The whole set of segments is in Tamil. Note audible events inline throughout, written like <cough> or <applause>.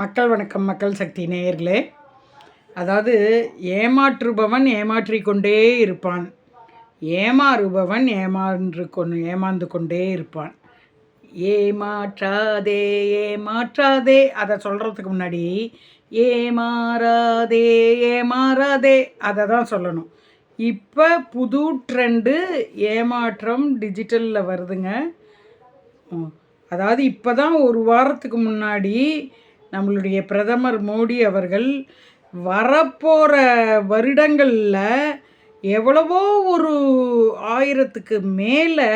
மக்கள் வணக்கம் மக்கள் சக்தி நேயர்களே. அதாவது ஏமாற்றுபவன் ஏமாற்றி கொண்டே இருப்பான். ஏமாறுபவன் ஏமாறு கொண்டு ஏமாந்து கொண்டே இருப்பான். ஏமாற்றாதே ஏமாற்றாதே அதை சொல்கிறதுக்கு முன்னாடி ஏமாறாதே ஏமாறாதே அதை தான் சொல்லணும். இப்போ புது ட்ரெண்டு ஏமாற்றம் டிஜிட்டலில் வருதுங்க. அதாவது இப்போ தான் ஒரு வாரத்துக்கு முன்னாடி நம்மளுடைய பிரதமர் மோடி அவர்கள் வரப்போகிற வருடங்களில் எவ்வளவோ ஒரு ஆயிரத்துக்கு மேலே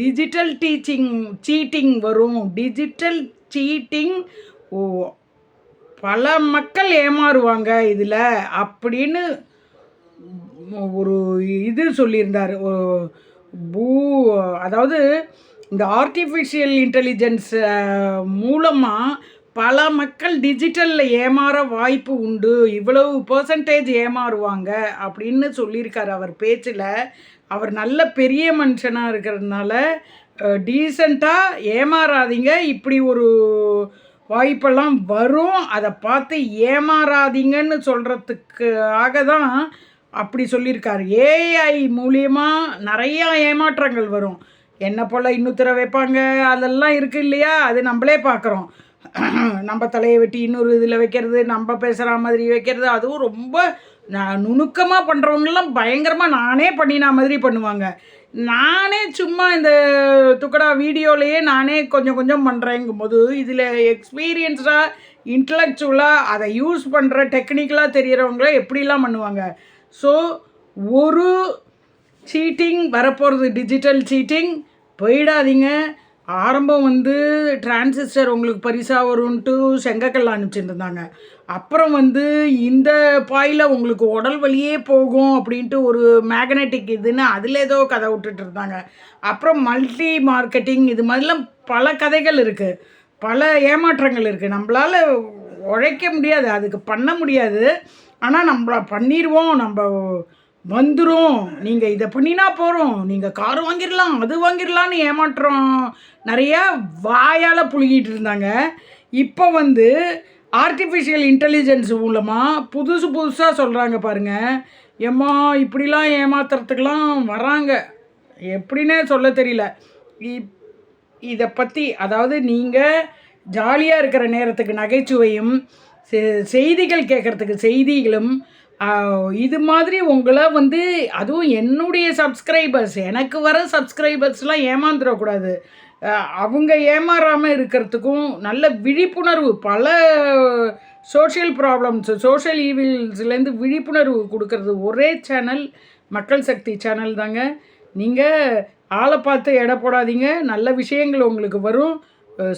டிஜிட்டல் டீச்சிங் சீட்டிங் வரும். டிஜிட்டல் சீட்டிங் ஓ பல மக்கள் ஏமாறுவாங்க இதில் அப்படின்னு ஒரு இது சொல்லியிருந்தார். பூ அதாவது இந்த ஆர்டிஃபிஷியல் இன்டெலிஜென்ஸ் மூலமாக பல மக்கள் டிஜிட்டலில் ஏமாற வாய்ப்பு உண்டு. இவ்வளவு பர்சன்டேஜ் ஏமாறுவாங்க அப்படின்னு சொல்லியிருக்கார் அவர் பேச்சில். அவர் நல்ல பெரிய மனுஷனாக இருக்கிறதுனால டீசெண்டாக ஏமாறாதீங்க. இப்படி ஒரு வாய்ப்பெல்லாம் வரும். அதை பார்த்து ஏமாறாதீங்கன்னு சொல்கிறதுக்காக தான் அப்படி சொல்லியிருக்காரு. ஏஐ மூலியமாக நிறையா ஏமாற்றங்கள் வரும். என்ன போல் இன்னுத்திர வைப்பாங்க. அதெல்லாம் இருக்குது இல்லையா? அது நம்மளே பார்க்குறோம். <clears throat> நம்ம தலையை வெட்டி இன்னொரு இதில் வைக்கிறது நம்ம பேசுகிற மாதிரி வைக்கிறது அதுவும் ரொம்ப நான் நுணுக்கமாக பண்ணுறவங்களாம் பயங்கரமாக நானே பண்ணினா மாதிரி பண்ணுவாங்க. நானே சும்மா இந்த துக்கடா வீடியோலையே நானே கொஞ்சம் கொஞ்சம் பண்ணுறேங்கும்போது இதில் எக்ஸ்பீரியன்ஸாக இன்டலெக்சுவலாக அதை யூஸ் பண்ணுற டெக்னிக்கலாக தெரிகிறவங்கள எப்படிலாம் பண்ணுவாங்க? ஸோ ஒரு சீட்டிங் வரப்போகிறது டிஜிட்டல் சீட்டிங் போயிடாதீங்க. ஆரம்பம் வந்து டிரான்சிஸ்டர் உங்களுக்கு பரிசாக வரும்ன்ட்டு செங்கக்கல்ல அனுப்பிச்சிருந்தாங்க. அப்புறம் வந்து இந்த பாயில் உங்களுக்கு உடல் வழியே போகும் அப்படின்ட்டு ஒரு மேக்னெட்டிக் இதுன்னு அதில் ஏதோ கதை விட்டுட்டு இருந்தாங்க. அப்புறம் மல்டி மார்க்கெட்டிங் இது மாதிரிலாம் பல கதைகள் இருக்குது பல ஏமாற்றங்கள் இருக்குது நம்மளால் உழைக்க முடியாது. அதுக்கு பண்ண முடியாது. ஆனால் நம்மள பண்ணிடுவோம் நம்ம வந்துடும் நீங்கள் இதை பண்ணினா போகிறோம் நீங்கள் கார் வாங்கிடலாம் அது வாங்கிடலான்னு ஏமாற்றம். நிறையா வாயால் புழுகிட்டு இருந்தாங்க. இப்போ வந்து ஆர்டிஃபிஷியல் இன்டெலிஜென்ஸ் மூலமாக புதுசு புதுசாக சொல்கிறாங்க பாருங்கள் ஏம்மா இப்படிலாம் ஏமாத்துறதுக்கெலாம் வராங்க. எப்படின்னே சொல்ல தெரியல. இப் இதை பற்றி அதாவது நீங்கள் ஜாலியாக இருக்கிற நேரத்துக்கு நகைச்சுவையும் செ- செய்திகள் கேட்குறதுக்கு செய்திகளும் இது மாதிரி உங்களை வந்து அதுவும் என்னுடைய சப்ஸ்கிரைபர்ஸ் எனக்கு வர சப்ஸ்கிரைபர்ஸ்லாம் ஏமாந்துடக்கூடாது. அவங்க ஏமாறாமல் இருக்கிறதுக்கும் நல்ல விழிப்புணர்வு பல சோஷியல் ப்ராப்ளம்ஸ் சோஷியல் ஈவில்ஸ்லேருந்து விழிப்புணர்வு கொடுக்கறது ஒரே சேனல் மக்கள் சக்தி சேனல் தாங்க. நீங்கள் ஆளை பார்த்து எடை போடாதீங்க. நல்ல விஷயங்கள் உங்களுக்கு வரும்.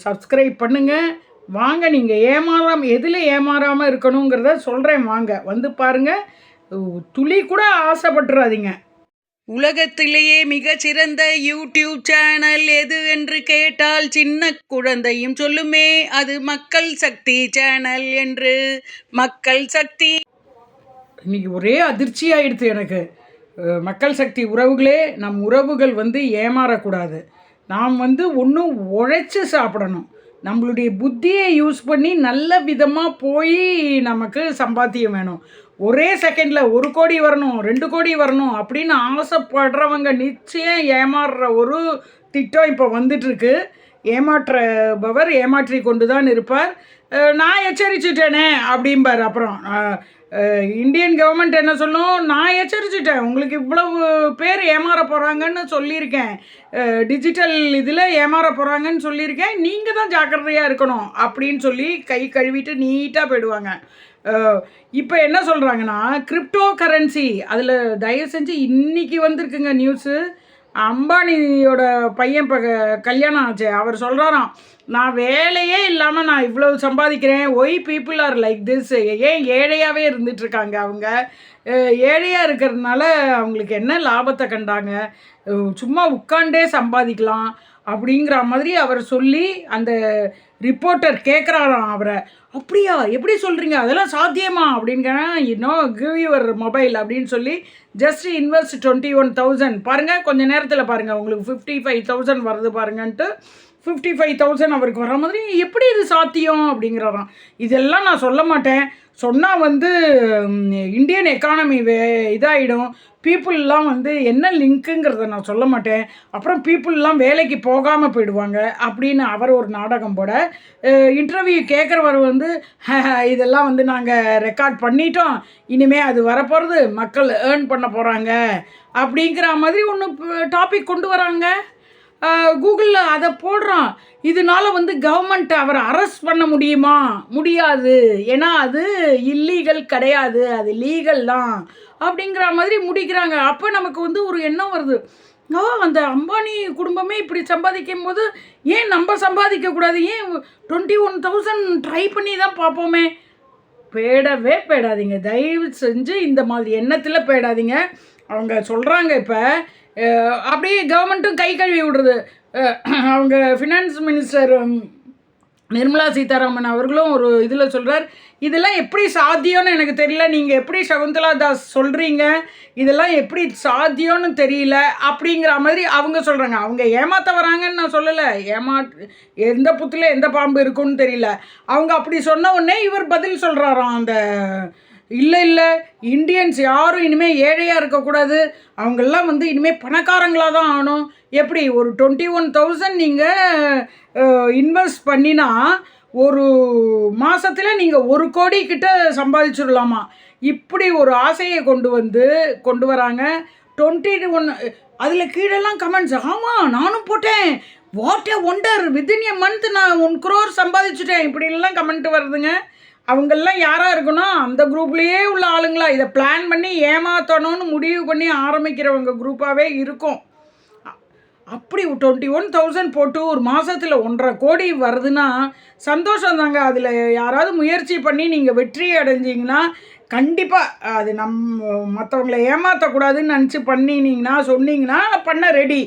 சப்ஸ்கிரைப் பண்ணுங்கள் வாங்க நீங்கள் ஏமாறாம எதில் ஏமாறாமல் இருக்கணுங்கிறத சொல்கிறேன் வாங்க. வந்து பாருங்கள் துளி கூட ஆசைப்பட்டுறாதீங்க. உலகத்திலேயே மிகச்சிறந்த யூடியூப் சேனல் எது என்று கேட்டால் சின்ன குழந்தையும் சொல்லுமே அது மக்கள் சக்தி சேனல் என்று. மக்கள் சக்தி. இன்னைக்கு ஒரே அதிர்ச்சி ஆயிடுது எனக்கு. மக்கள் சக்தி உறவுகளே நம் உறவுகள் வந்து ஏமாறக்கூடாது. நாம் வந்து ஒன்றும் உழைச்சி சாப்பிடணும். நம்மளுடைய புத்தியை யூஸ் பண்ணி நல்ல விதமாக போய் நமக்கு சம்பாத்தியம் வேணும். ஒரே செகண்டில் ஒரு கோடி வரணும் ரெண்டு கோடி வரணும் அப்படின்னு ஆசைப்படுறவங்க நிச்சயம் ஏமாறுற ஒரு திட்டம் இப்போ வந்துட்டுருக்கு. ஏமாற்றுபவர் ஏமாற்றி கொண்டு தான் இருப்பார் நான் எச்சரிச்சுட்டேனே அப்படிம்பார். அப்புறம் இந்தியன் கவர்மெண்ட் என்ன சொல்லும்? நான் எச்சரிச்சுட்டேன். உங்களுக்கு இவ்வளவு பேர் ஏமாற போகிறாங்கன்னு சொல்லியிருக்கேன். டிஜிட்டல் இதில் ஏமாற போகிறாங்கன்னு சொல்லியிருக்கேன். நீங்கள் தான் ஜாக்கிரதையாக இருக்கணும் அப்படின்னு சொல்லி கை கழுவிட்டு நீட்டாக போயிடுவாங்க. இப்போ என்ன சொல்கிறாங்கன்னா கிரிப்டோ கரன்சி அதில் தயவு செஞ்சு இன்றைக்கி வந்திருக்குங்க நியூஸு அம்பானியோட பையன் இப்போ கல்யாணம் ஆச்சு. அவர் சொல்கிறாராம் நான் வேலையே இல்லாமல் நான் இவ்வளவு சம்பாதிக்கிறேன். Why people are like this ஏன் ஏழையாகவே இருந்துட்டு இருக்காங்க அவங்க ஏழையாக இருக்கிறதுனால அவங்களுக்கு என்ன லாபத்தை கண்டாங்க? சும்மா உட்காண்டே சம்பாதிக்கலாம். அப்படிங்கிற மாதிரி அவர் சொல்லி அந்த ரிப்போர்ட்டர் கேட்குறாராம் அவரை. அப்படியா? எப்படி சொல்கிறீங்க அதெல்லாம் சாத்தியமா? அப்படிங்கிறேன் இன்னும் கிவ் யுவர் மொபைல் அப்படின்னு சொல்லி just invest twenty one thousand பாருங்கள் கொஞ்சம் நேரத்தில் பாருங்கள் உங்களுக்கு ஃபிஃப்டி ஃபைவ் தௌசண்ட் வருது பாருங்கன்ட்டு. ஃபிஃப்டி ஃபைவ் தௌசண்ட் அவருக்கு வர மாதிரி எப்படி இது சாத்தியம் அப்படிங்கிறாராம் இதெல்லாம் நான் சொல்ல மாட்டேன். சொன்னால் வந்து இந்தியன் எக்கானமி வே இதாகிடும் பீப்புளெலாம் வந்து என்ன லிங்க்குங்கிறத நான் சொல்ல மாட்டேன். அப்புறம் பீப்புளெலாம் வேலைக்கு போகாமல் போயிடுவாங்க அப்படின்னு அவர் ஒரு நாடகம் போட இன்டர்வியூ கேட்குறவர் வந்து இதெல்லாம் வந்து நாங்கள் ரெக்கார்ட் பண்ணிட்டோம். இனிமேல் அது வரப்போகிறது மக்கள் ஏர்ன் பண்ண போகிறாங்க அப்படிங்கிற மாதிரி ஒன்று டாபிக் கொண்டு வராங்க. கூகுளில் அதை போடுறான். இதனால வந்து கவர்மெண்ட் அவரை அரெஸ்ட் பண்ண முடியுமா? முடியாது. ஏன்னா அது இல்லீகல் கிடையாது. அது லீகல் தான். அப்படிங்கிற மாதிரி முடிக்கிறாங்க. அப்போ நமக்கு வந்து ஒரு எண்ணம் வருது. ஓ அந்த அம்பானி குடும்பமே இப்படி சம்பாதிக்கும் போது ஏன் நம்ம சம்பாதிக்கக்கூடாது ஏன் டுவெண்ட்டி ஒன் தௌசண்ட் ட்ரை பண்ணி தான் பார்ப்போமே? பேடவே பேடாதீங்க. தயவு செஞ்சு இந்த மாதிரி எண்ணத்தில் பேடாதீங்க. அவங்க சொல்கிறாங்க இப்போ அப்படியே கவர்மெண்ட்டும் கை கழுவி விடுறது. அவங்க ஃபினான்ஸ் மினிஸ்டர் நிர்மலா சீதாராமன் அவர்களும் ஒரு இதில் சொல்கிறார் இதெல்லாம் எப்படி சாத்தியம்னு எனக்கு தெரியல. நீங்கள் எப்படி சகுந்தலா தாஸ் சொல்கிறீங்க இதெல்லாம் எப்படி சாத்தியம்னு தெரியல. அப்படிங்கிற மாதிரி அவங்க சொல்கிறாங்க அவங்க ஏமாற்ற வராங்கன்னு நான் சொல்லலை. ஏமா எந்த புத்தில் எந்த பாம்பு இருக்குன்னு தெரியல. அவங்க அப்படி சொன்ன உடனே இவர் பதில் சொல்கிறாராம் அந்த இல்லை இல்லை. இந்தியன்ஸ் யாரும் இனிமேல் ஏழையாக இருக்கக்கூடாது. அவங்கெல்லாம் வந்து இனிமேல் பணக்காரங்களாக தான் ஆகணும். எப்படி? ஒரு டுவெண்ட்டி ஒன் தௌசண்ட் நீங்கள் இன்வெஸ்ட் பண்ணினா ஒரு மாதத்தில் நீங்கள் ஒரு கோடி கிட்ட சம்பாதிச்சிடலாமா இப்படி ஒரு ஆசையை கொண்டு வந்து கொண்டு வராங்க. டுவெண்ட்டி ஒன் அதில் கீழெல்லாம் கமெண்ட்ஸ் ஆமாம் நானும் போட்டேன். What a wonder within a month நான் ஒன் குரோர் சம்பாதிச்சுட்டேன். இப்படிலாம் கமெண்ட் வருதுங்க. அவங்கெல்லாம் யாராக இருக்கணும்? அந்த குரூப்லேயே உள்ள ஆளுங்களா? இதை பிளான் பண்ணி ஏமாற்றணும்னு முடிவு பண்ணி ஆரம்பிக்கிறவங்க குரூப்பாகவே இருக்கும். அப்படி டுவெண்ட்டி ஒன் தௌசண்ட் போட்டு ஒரு மாதத்தில் ஒன்றரை கோடி வருதுன்னா சந்தோஷம் தாங்க. அதில் யாராவது முயற்சி பண்ணி நீங்கள் வெற்றி அடைஞ்சிங்கன்னா கண்டிப்பாக அது நம்ம மற்றவங்கள ஏமாற்றக்கூடாதுன்னு நினச்சி பண்ணினீங்கன்னா சொன்னீங்கன்னா பண்ண ரெடி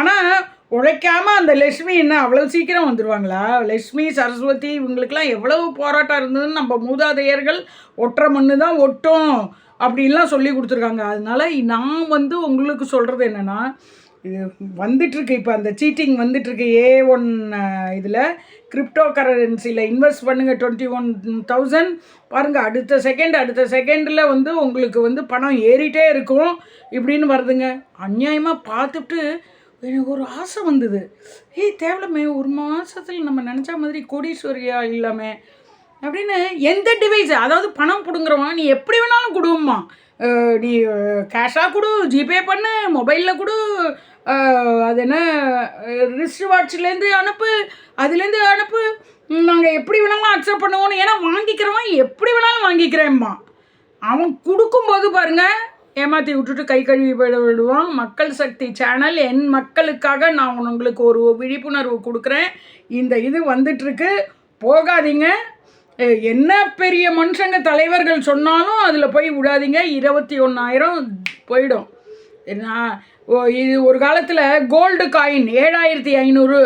ஆனால் உழைக்காம அந்த லட்சுமி என்ன அவ்வளோ சீக்கிரம் வந்துடுவாங்களா லட்சுமி சரஸ்வதி இவங்களுக்கெல்லாம் எவ்வளவு போராட்டம் இருந்ததுன்னு நம்ம மூதாதையர்கள் ஒற்றை மண்ணு தான் ஒட்டும் அப்படின்லாம் சொல்லி கொடுத்துருக்காங்க. அதனால நான் வந்து உங்களுக்கு சொல்கிறது என்னென்னா இது வந்துட்டுருக்கு இப்போ அந்த சீட்டிங் வந்துட்டுருக்கு. ஏ ஒன் இதில் கிரிப்டோ கரன்சியில் இன்வெஸ்ட் பண்ணுங்கள் டுவெண்ட்டி ஒன் தௌசண்ட் பாருங்கள் அடுத்த செகண்ட் அடுத்த செகண்டில் வந்து உங்களுக்கு வந்து பணம் ஏறிட்டே இருக்கும். இப்படின்னு வருதுங்க. அநியாயமாக பார்த்துட்டு எனக்கு ஒரு ஆசை வந்தது. ஏய் தேவலமே ஒரு மாதத்தில் நம்ம நினச்ச மாதிரி கோடீஸ்வரியா இல்லாமே? அப்படின்னு எந்த டிவைஸ் அதாவது பணம் பிடுங்குறவன் நீ எப்படி வேணாலும் கொடுமா நீ கேஷாக கொடு ஜிபே பண்ணு மொபைலில் கொடு அது என்ன ரிஸ்ட் வாட்ச்லேருந்து அனுப்பு அதுலேருந்து அனுப்பு. நாங்கள் எப்படி வேணாலும் அக்செப்ட் பண்ணுவோம் ஏன்னா வாங்கிக்கிறவன் எப்படி வேணாலும் வாங்கிக்கிறேன்மா அவன் கொடுக்கும்போது பாருங்கள் ஏமாற்றி விட்டுட்டு கை கழுவி போயிட விடுவோம் மக்கள் சக்தி சேனல் என் மக்களுக்காக நான் உங்களுக்கு ஒரு விழிப்புணர்வு கொடுக்குறேன். இந்த இது வந்துட்டுருக்கு. போகாதீங்க. என்ன பெரிய மனுஷங்க தலைவர்கள் சொன்னாலும் அதில் போய் விடாதீங்க இருபத்தி ஒன்றாயிரம் போயிடும். நான் இது ஒரு காலத்தில் கோல்டு காயின் ஏழாயிரத்தி ஐநூறு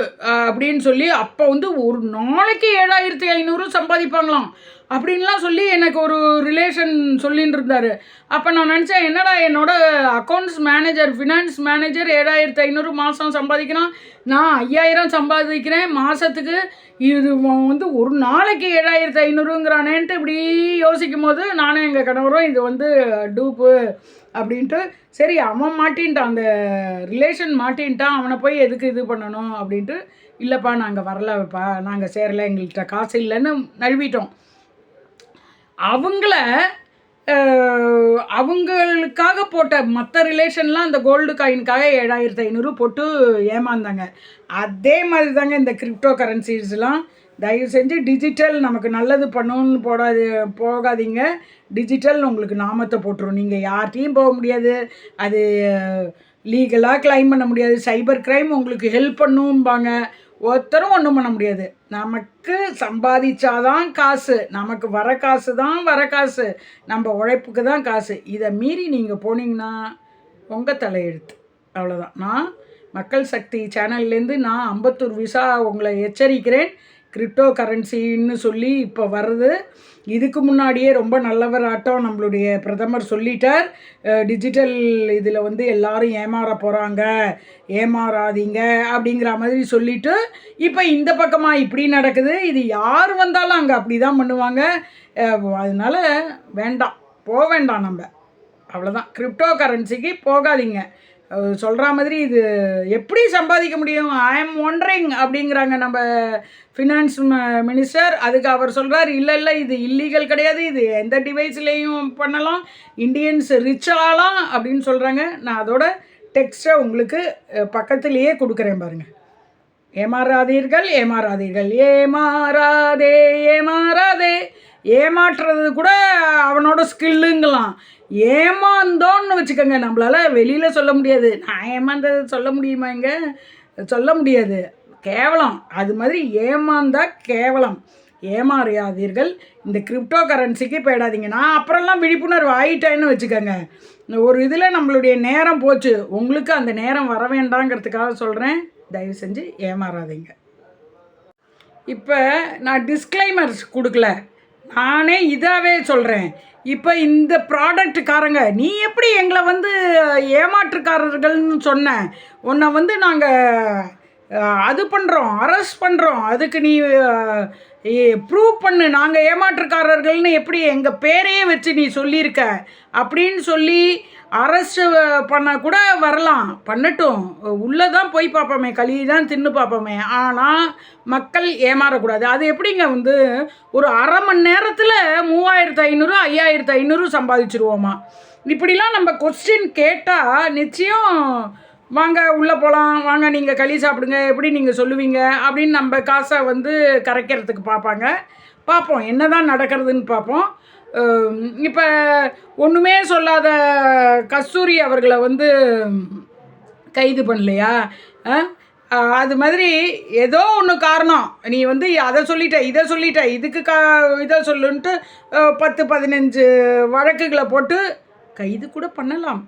அப்படின்னு சொல்லி அப்போ வந்து ஒரு நாளைக்கு ஏழாயிரத்தி ஐநூறு சம்பாதிப்பாங்களாம். அப்படின்லாம் சொல்லி எனக்கு ஒரு ரிலேஷன் சொல்லின்னு இருந்தார். அப்போ நான் நினச்சேன் என்னடா என்னோட அக்கௌண்ட்ஸ் மேனேஜர் ஃபினான்ஸ் மேனேஜர் ஏழாயிரத்தி ஐநூறு மாதம் சம்பாதிக்கிறான். நான் ஐயாயிரம் சம்பாதிக்கிறேன் மாதத்துக்கு இது வந்து ஒரு நாளைக்கு ஏழாயிரத்தி ஐநூறுங்கிறானேன்ட்டு இப்படி யோசிக்கும் போது நானும் எங்கள் கணவரும் இது வந்து டூப்பு அப்படின்ட்டு சரி அவன் மாட்டின்ட்டான் அந்த ரிலேஷன் மாட்டின்ட்டான் அவனை போய் எதுக்கு இது பண்ணணும் அப்படின்ட்டு இல்லைப்பா நாங்கள் வரலப்பா நாங்கள் சேரலை எங்கள்கிட்ட காசு இல்லைன்னு நழுவிட்டோம். அவங்கள அவங்களுக்காக போட்ட மற்ற ரிலேஷன்லாம் அந்த கோல்டு காயினுக்காக ஏழாயிரத்து ஐநூறு போட்டு ஏமாந்தாங்க. அதே மாதிரி தாங்க இந்த கிரிப்டோ கரன்சிஸ்லாம் தயவு செஞ்சு டிஜிட்டல் நமக்கு நல்லது பண்ணுன்னு போடாது போகாதீங்க. டிஜிட்டல் உங்களுக்கு நாமத்தை போட்டுரும். நீங்கள் யார்கிட்டையும் போக முடியாது. அது லீகலாக க்ளைம் பண்ண முடியாது. சைபர் கிரைம் உங்களுக்கு ஹெல்ப் பண்ணும்பாங்க. ஒருத்தரும் ஒன்றும் பண்ண முடியாது. நமக்கு சம்பாதிச்சாதான் காசு. நமக்கு வர காசு தான் வர காசு. நம்ம உழைப்புக்கு தான் காசு. இதை மீறி நீங்கள் போனீங்கன்னா உங்கள் தலையெழுத்து. அவ்வளோதான் நான் மக்கள் சக்தி சேனல்லேருந்து நான் அம்பத்தூர் விசா உங்களை எச்சரிக்கிறேன். கிரிப்டோ கரன்சின்னு சொல்லி இப்போ வருது. இதுக்கு முன்னாடியே ரொம்ப நல்லவர் ஆட்டம் நம்மளுடைய பிரதமர் சொல்லிட்டார். டிஜிட்டல் இதில் வந்து எல்லாரும் ஏமாற போகிறாங்க ஏமாறாதீங்க அப்படிங்கிற மாதிரி சொல்லிட்டு இப்போ இந்த பக்கமாக இப்படி நடக்குது. இது யார் வந்தாலும் அங்கே அப்படி தான் பண்ணுவாங்க. அதனால் அதனால வேண்டாம். போக வேண்டாம் நம்ம. அவ்வளோதான் கிரிப்டோ கரன்சிக்கு போகாதீங்க. சொல்கிற மாதிரி இது எப்படி சம்பாதிக்க முடியும்? ஐ எம் ஒண்டரிங் அப்படிங்கிறாங்க நம்ம ஃபினான்ஸ் மினிஸ்டர் அதுக்கு அவர் சொல்கிறார் இல்லை இல்லை இது இல்லீகல் கிடையாது. இது எந்த டிவைஸ்லேயும் பண்ணலாம். இண்டியன்ஸ் ரிச் ஆகலாம் அப்படின்னு சொல்கிறாங்க நான் அதோட டெக்ஸ்ட்டை உங்களுக்கு பக்கத்திலேயே பக்கத்துலேயே கொடுக்குறேன் பாருங்கள் ஏமாறாதீர்கள் ஏமாறாதீர்கள். ஏமாறாதே ஏமாறாதே. ஏமாற்றுறது கூட அவனோட ஸ்கில்லுங்களாம் ஏமாந்தோன்னு வச்சுக்கோங்க நம்மளால் வெளியில் சொல்ல முடியாது. நான் ஏமாந்தது சொல்ல முடியுமா இங்கே? சொல்ல முடியாது. கேவலம். அது மாதிரி ஏமாந்தா கேவலம். ஏமாறியாதீர்கள். இந்த கிரிப்டோ கரன்சிக்கு போயிடாதீங்க. நான் அப்புறம்லாம் விழிப்புணர்வு ஆயிட்டேன்னு வச்சுக்கோங்க. இந்த ஒரு இதில் நம்மளுடைய நேரம் போச்சு. உங்களுக்கு அந்த நேரம் வர வேண்டாங்கிறதுக்காக சொல்கிறேன் தயவு செஞ்சு ஏமாறாதீங்க. இப்போ நான் டிஸ்க்ளைமர்ஸ் கொடுக்கல. நானே இதாகவே சொல்கிறேன் இப்போ இந்த ப்ராடக்ட்டுக்காரங்க நீ எப்படி எங்களை வந்து ஏமாற்றுக்காரர்கள்னு சொன்ன? உன்னை வந்து நாங்கள் அது பண்ணுறோம் அரெஸ்ட் பண்ணுறோம் அதுக்கு நீ ப்ரூவ் பண்ணு. நாங்கள் ஏமாற்றுக்காரர்கள்னு எப்படி எங்கள் பேரையே வச்சு நீ சொல்லியிருக்க? அப்படின்னு சொல்லி அரெஸ்ட் பண்ண கூட வரலாம். பண்ணட்டும். உள்ளே தான் போய் பார்ப்போமே களி தான் தின்னு பார்ப்போமே. ஆனால் மக்கள் ஏமாறக்கூடாது. அது எப்படிங்க வந்து ஒரு அரை மணி நேரத்தில் மூவாயிரத்து ஐநூறு ஐயாயிரத்து ஐநூறு சம்பாதிச்சிருவோமா? இப்படிலாம் நம்ம கொஸ்டின் கேட்டால் நிச்சயம் வாங்க உள்ளே போகலாம் வாங்க நீங்கள் களி சாப்பிடுங்க. எப்படி நீங்கள் சொல்லுவீங்க? அப்படின்னு நம்ம காசை வந்து கரைக்கிறதுக்கு பார்ப்பாங்க. பார்ப்போம் என்ன தான் நடக்கிறதுன்னு பார்ப்போம். இப்போ ஒன்றுமே சொல்லாத கஸ்தூரி அவர்களை வந்து கைது பண்ணலையா? அது மாதிரி ஏதோ ஒன்று காரணம். நீ வந்து அதை சொல்லிட்ட இதை சொல்லிட்ட இதுக்கு கா இதை சொல்லுன்ட்டு பத்து பதினஞ்சு வழக்குகளை போட்டு கைது கூட பண்ணலாம்.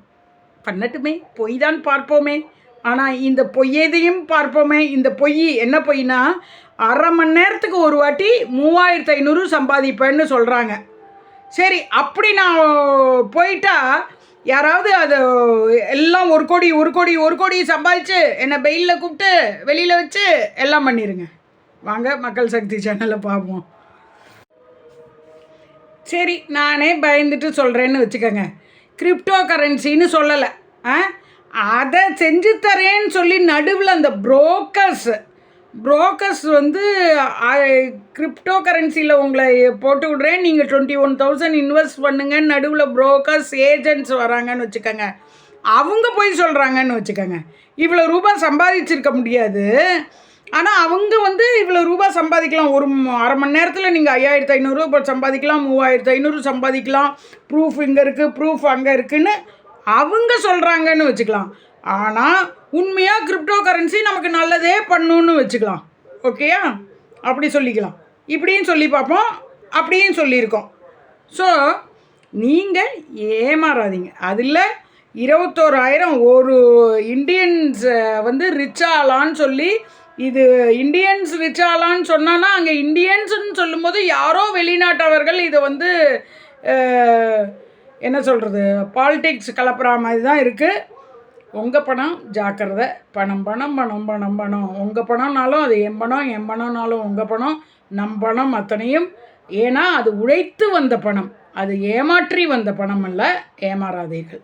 பண்ணட்டுமே பொய் தான் பார்ப்போமே. ஆனால் இந்த பொய்யதையும் பார்ப்போமே. இந்த பொய் என்ன பொய்னா அரை மணி நேரத்துக்கு ஒரு வாட்டி மூவாயிரத்து ஐநூறு சம்பாதிப்பேன்னு சொல்கிறாங்க சரி அப்படி நான் போயிட்டா யாராவது அதை எல்லாம் ஒரு கோடி ஒரு கோடி ஒரு கோடி சம்பாதிச்சு என்னை பெயிலில் கூப்பிட்டு வெளியில் வச்சு எல்லாம் பண்ணிடுங்க வாங்க மக்கள் சக்தி சேனலை பார்ப்போம் சரி நானே பயந்துட்டு சொல்கிறேன்னு வச்சுக்கோங்க. கிரிப்டோ கரன்சின்னு சொல்லலை. ஆ? அதை செஞ்சு தரேன்னு சொல்லி நடுவில் அந்த புரோக்கர்ஸ் புரோக்கர்ஸ் வந்து கிரிப்டோ கரன்சியில் உங்களை போட்டு விட்றேன். நீங்கள் டுவெண்ட்டி ஒன் தௌசண்ட் இன்வெஸ்ட் பண்ணுங்கன்னு நடுவில் புரோக்கர்ஸ் ஏஜென்ட்ஸ் வராங்கன்னு வச்சுக்கோங்க. அவங்க போய் சொல்கிறாங்கன்னு வச்சுக்கோங்க. இவ்வளோ ரூபாய் சம்பாதிச்சிருக்க முடியாது. ஆனால் அவங்க வந்து இவ்வளோ ரூபாய் சம்பாதிக்கலாம். ஒரு அரை மணி நேரத்தில் நீங்கள் ஐயாயிரத்து ஐநூறு இப்போ சம்பாதிக்கலாம் மூவாயிரத்து ஐநூறு சம்பாதிக்கலாம். ப்ரூஃப் இங்கே இருக்குது ப்ரூஃப் அங்கே இருக்குதுன்னு அவங்க சொல்கிறாங்கன்னு வச்சுக்கலாம். ஆனால் உண்மையாக கிரிப்டோ கரன்சி நமக்கு நல்லதே பண்ணுன்னு வச்சுக்கலாம். ஓகேயா அப்படி சொல்லிக்கலாம். இப்படியும் சொல்லி பார்ப்போம். அப்படியும் சொல்லியிருக்கோம். ஸோ நீங்கள் ஏமாறாதீங்க. அதில் இருபத்தோராயிரம் ஒரு இண்டியன்ஸை வந்து ரிச் ஆகலான்னு சொல்லி இது இந்தியன்ஸ் ரிச்சாலான்னு சொன்னான்னா அங்கே இந்தியன்ஸ்னு சொல்லும்போது யாரோ வெளிநாட்டவர்கள் இதை வந்து என்ன சொல்கிறது பாலிடிக்ஸ் கலப்புற மாதிரி தான் இருக்குது உங்கள் பணம் ஜாக்கிரதை பணம் பணம் பணம் பணம் பணம். உங்கள் பணம்னாலும் அது என் பணம் என் பணம்னாலும் உங்கள் பணம் நம் பணம் அத்தனையும். ஏன்னா அது உழைத்து வந்த பணம். அது ஏமாற்றி வந்த பணம் அல்ல ஏமாறாதீர்கள்.